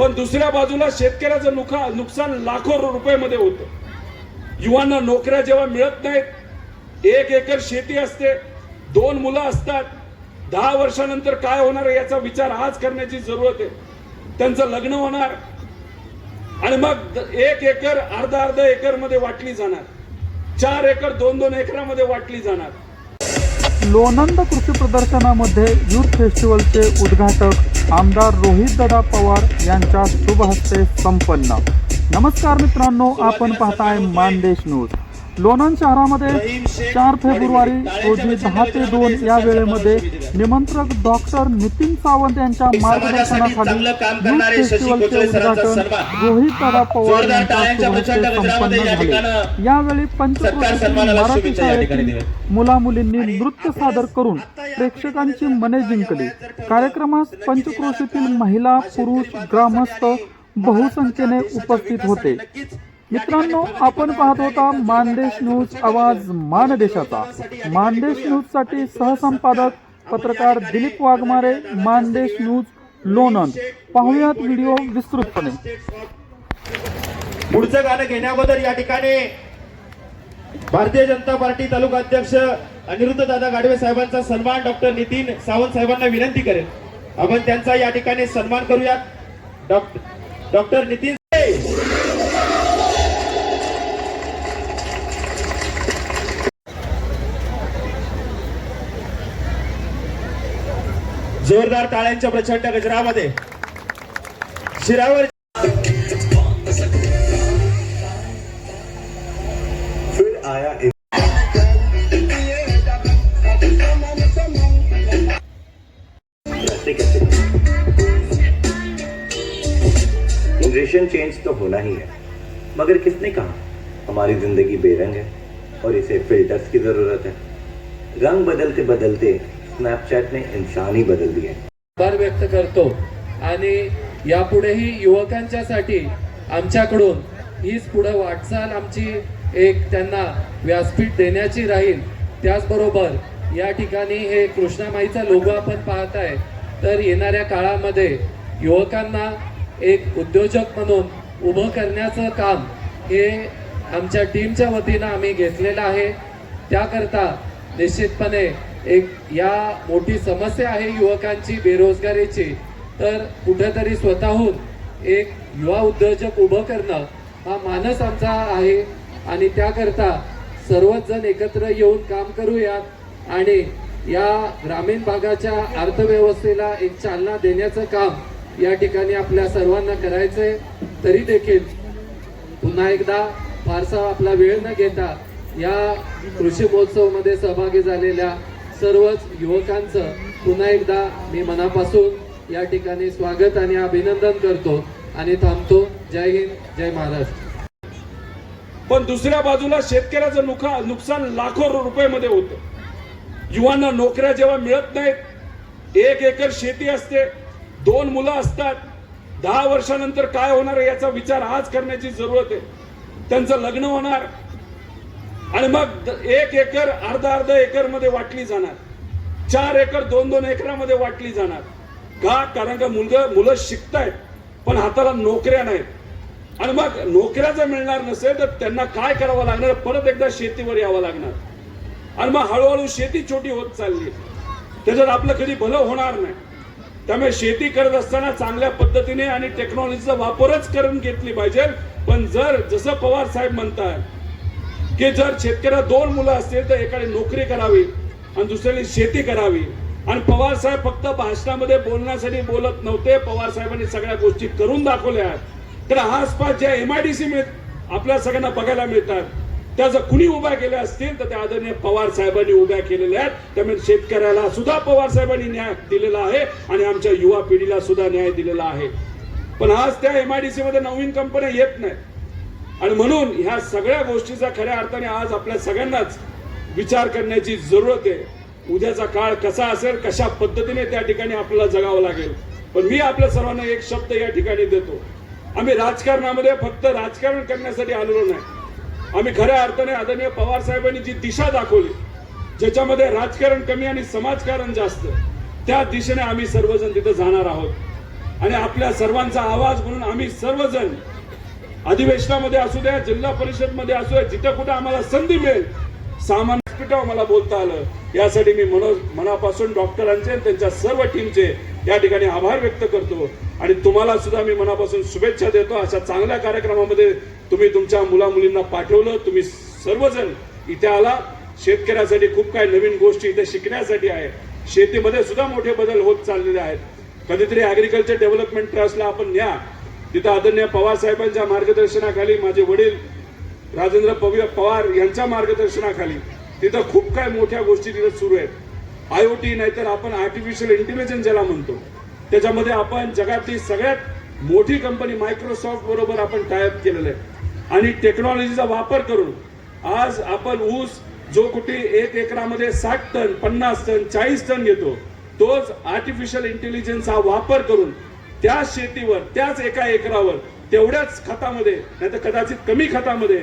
पण दुसऱ्या बाजूला शेतकऱ्याचं नुका नुकसान लाखो रुपयामध्ये होतं. युवांना नोकऱ्या जेव्हा मिळत नाहीत एक एकर शेती असते दोन मुलं असतात दहा वर्षानंतर काय होणार आहे याचा विचार आज करण्याची जरूरत आहे. त्यांचं लग्न होणार आणि मग एक एकर अर्धा अर्धा एकरमध्ये वाटली जाणार. चार एकर दोन दोन एकरामध्ये वाटली जाणार. लोणंद कृषी प्रदर्शनामध्ये युथ फेस्टिवलचे उद्घाटक आमदार रोहित ददा पवार यांच्या शुभ हस्ते संपन्न. नमस्कार मित्रांनो आपण पाहताय मानदेश न्यूज. लोणंद शहरामध्ये चार फेब्रुवारी रोजी दहा ते दोन या वेळेमध्ये निमंत्रक डॉक्टर नितीन सावंत यांच्या मार्गदर्शनाखाली युथ फेस्टिवलचे उद्घाटन. रोहित दादा पवार यांच्या हस्ते संपन्न झाले यावेळी सन्मानाला मराठी शाळेतील दिल्या. मुला मुलींनी नृत्य सादर करून प्रेक्षकांची मने जिंकली कार्यक्रमास पंचक्रोशीतील महिला पुरुष ग्रामस्थ बहुसंख्येने उपस्थित होते मित्रांनो आपण पाहत होता मानदेश न्यूज आवाज मानदेशाचा. मानदेश न्यूजसाठी सहसंपादक पत्रकार दिलीप वाघमारे मानदेश न्यूज लोणंद. पाहुयात व्हिडिओ विस्तृतपणे. पुढचं गाणं घेण्याबद्दल या ठिकाणी भारतीय जनता पार्टी तालुका अध्यक्ष अनिरुद्ध दादा गाडवे साहेबांचा सन्मान डॉक्टर नितीन सावंत साहेबांना विनंती करेल. आपण त्यांचा या ठिकाणी सन्मान करूयात. डॉक्टर डॉक्टर नितीन जोरदार टाळ्यांच्या प्रचंड गजरामध्ये. शिरावर जनरेशन चेंज तो होना ही है। मगर किसने कहा? हमारी ज़िंदगी बेरंग है और इसे फिल्टर्स की ज़रूरत है। रंग बदलते बदलते स्नॅपचॅटने बदलली आहे आभार व्यक्त करतो. आणि यापुढेही युवकांच्यासाठी आमच्याकडून हीच पुढे वाटचाल आमची एक त्यांना व्यासपीठ देण्याची राहील. त्याचबरोबर या ठिकाणी हे कृष्णामाईचा लोगो आपण पाहत आहे तर येणाऱ्या काळामध्ये युवकांना एक उद्योजक म्हणून उभं करण्याचं काम हे आमच्या टीमच्या वतीनं आम्ही घेतलेलं आहे. त्याकरता निश्चितपणे एक या मोठी समस्या आहे युवकांची बेरोजगारीची. तर कुठेतरी स्वतःहून एक युवा उद्योजक उभं करणं हा मानस आमचा आहे. आणि त्याकरता सर्वच जण एकत्र येऊन काम करूयात आणि या ग्रामीण भागाच्या अर्थव्यवस्थेला एक चालना देण्याचं काम या ठिकाणी आपल्या सर्वांना करायचंय. तरी देखील पुन्हा एकदा फारसा आपला वेळ न घेता या कृषी महोत्सवमध्ये सहभागी झालेल्या सर्वच युवकांचं पुन्हा एकदा मी मनापासून या ठिकाणी स्वागत आणि अभिनंदन करतो आणि थांबतो. जय हिंद जय महाराष्ट्र. पण दुसऱ्या बाजूला शेतकऱ्याचं नुका नुकसान लाखो रुपयामध्ये होतं. युवांना नोकऱ्या जेव्हा मिळत नाहीत एक एकर शेती असते दोन मुलं असतात दहा वर्षानंतर काय होणार आहे याचा विचार आज करण्याची जरूरत आहे. त्यांचं लग्न होणार आणि मग एक एकर अर्धा अर्धा एकरमध्ये वाटली जाणार. चार एकर दोन दोन एकरामध्ये वाटली जाणार. का? कारण का मुलगा मुलं शिकतायत पण हाताला नोकऱ्या नाहीत. आणि मग नोकऱ्या जर मिळणार नसेल तर त्यांना काय करावं लागणार? परत एकदा शेतीवर यावं लागणार. आणि मग हळूहळू शेती छोटी होत चालली. त्याच्यात आपलं कधी भलं होणार नाही. त्यामुळे शेती करत असताना चांगल्या पद्धतीने आणि टेक्नॉलॉजीचा वापरच करून घेतली पाहिजे. पण जर जसं पवार साहेब म्हणतात की जर शेतकऱ्या दोन मुलं असतील तर एकाने नोकरी करावी आणि दुसऱ्याने शेती करावी. आणि पवार साहेब फक्त भाषणामध्ये बोलण्यासाठी बोलत नव्हते. पवार साहेबांनी सगळ्या गोष्टी करून दाखवल्या. आहेत तर आसपास ज्या एम आय डी सी मिळत आपल्या सगळ्यांना बघायला मिळतात. त्या जर कुणी उभ्या केल्या असतील तर त्या आदरणीय पवार साहेबांनी उभ्या केलेल्या आहेत. त्यामुळे शेतकऱ्याला सुद्धा पवार साहेबांनी न्याय दिलेला आहे आणि आमच्या युवा पिढीला सुद्धा न्याय दिलेला आहे. पण आज त्या एमआयडीसी मध्ये नवीन कंपन्या येत नाहीत. आणि म्हणून ह्या सगळ्या गोष्टीचा खऱ्या अर्थाने आज आपल्या सगळ्यांनाच विचार करण्याची जरूरत आहे. उद्याचा काळ कसा असेल कशा पद्धतीने त्या ठिकाणी आपल्याला जगावं लागेल पण मी आपल्या सर्वांना एक शब्द या ठिकाणी देतो. आम्ही राजकारणामध्ये फक्त राजकारण करण्यासाठी आलेलो नाही. आम्ही खऱ्या अर्थाने आदरणीय पवार साहेबांनी जी दिशा दाखवली ज्याच्यामध्ये राजकारण कमी आणि समाजकारण जास्त त्या दिशेने आम्ही सर्वजण तिथे जाणार आहोत. आणि आपल्या सर्वांचा आवाज म्हणून आम्ही सर्वजण अधिवेशनामध्ये असू द्या जिल्हा परिषदमध्ये असू द्या जिथं कुठं आम्हाला संधी मिळेल. सामान्य व्यासपीठावर मला बोलता आलं. यासाठी मी मनो मनापासून डॉक्टरांचे आणि त्यांच्या सर्व टीमचे या ठिकाणी आभार व्यक्त करतो. आणि तुम्हाला सुद्धा मी मनापासून शुभेच्छा देतो. अशा चांगल्या कार्यक्रमामध्ये तुम्ही तुमच्या मुला मुलींना पाठवलं. तुम्ही सर्वजण इथे आला. शेतकऱ्यासाठी खूप काही नवीन गोष्टी इथे शिकण्यासाठी आहे. शेतीमध्ये सुद्धा मोठे बदल होत चाललेले आहेत. कधीतरी ऍग्रिकल्चर डेव्हलपमेंट ट्रस्टला आपण न्या. तिथं आदरणीय पवार साहेबांच्या मार्गदर्शनाखाली माझे वडील राजेंद्र पव- पवार यांच्या मार्गदर्शनाखाली तिथं खूप काय मोठ्या गोष्टी तिथं सुरू आहेत. आय ओ टी नाहीतर आपण आर्टिफिशियल इंटेलिजन्स ज्याला म्हणतो त्याच्यामध्ये आपण जगातली सगळ्यात मोठी कंपनी मायक्रोसॉफ्ट बरोबर आपण टायअप केलेलं आहे. आणि टेक्नॉलॉजीचा वापर करून आज आपण ऊस जो कुठे एक एकरामध्ये साठ टन पन्नास टन चाळीस टन घेतो तोच आर्टिफिशियल इंटेलिजन्सचा वापर करून त्याच शेतीवर त्याच एका एकरावर तेवढ्याच खतामध्ये नाही तर कदाचित कमी खतामध्ये